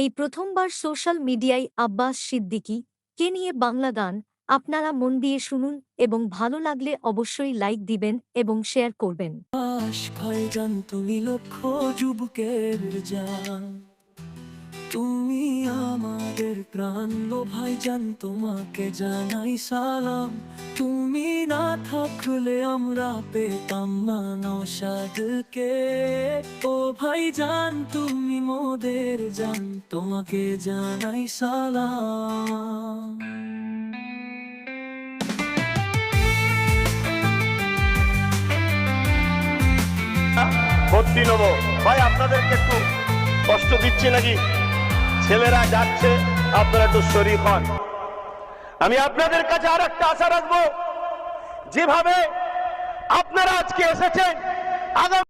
এই প্রথমবার সোশ্যাল মিডিয়ায় আব্বাস সিদ্দিকী, কে নিয়ে বাংলা গান, আপনারা মন দিয়ে শুনুন এবং ভালো লাগলে অবশ্যই লাইক দিবেন এবং শেয়ার করবেন। তুমি লক্ষ যুবকের জান। তুমি আমাদের প্রাণ ভাইজান তোমাকে জানাই সালাম। তুমি না থাকলে আমরা পেতাম না নৌসাদকে ও ভাইজান তুমি মোদের জান, তোমাকে জানাই সালাম। ভর্তি নেব। ভাই, আপনাদেরকে একটু কষ্ট দিচ্ছে নাকি? ছেলেরা যাচ্ছে, আপনারা একটু শরীর হন। আমি আপনাদের কাছে আর একটা আশা রাখব। যেভাবে আপনারা আজকে এসেছেন, আগামী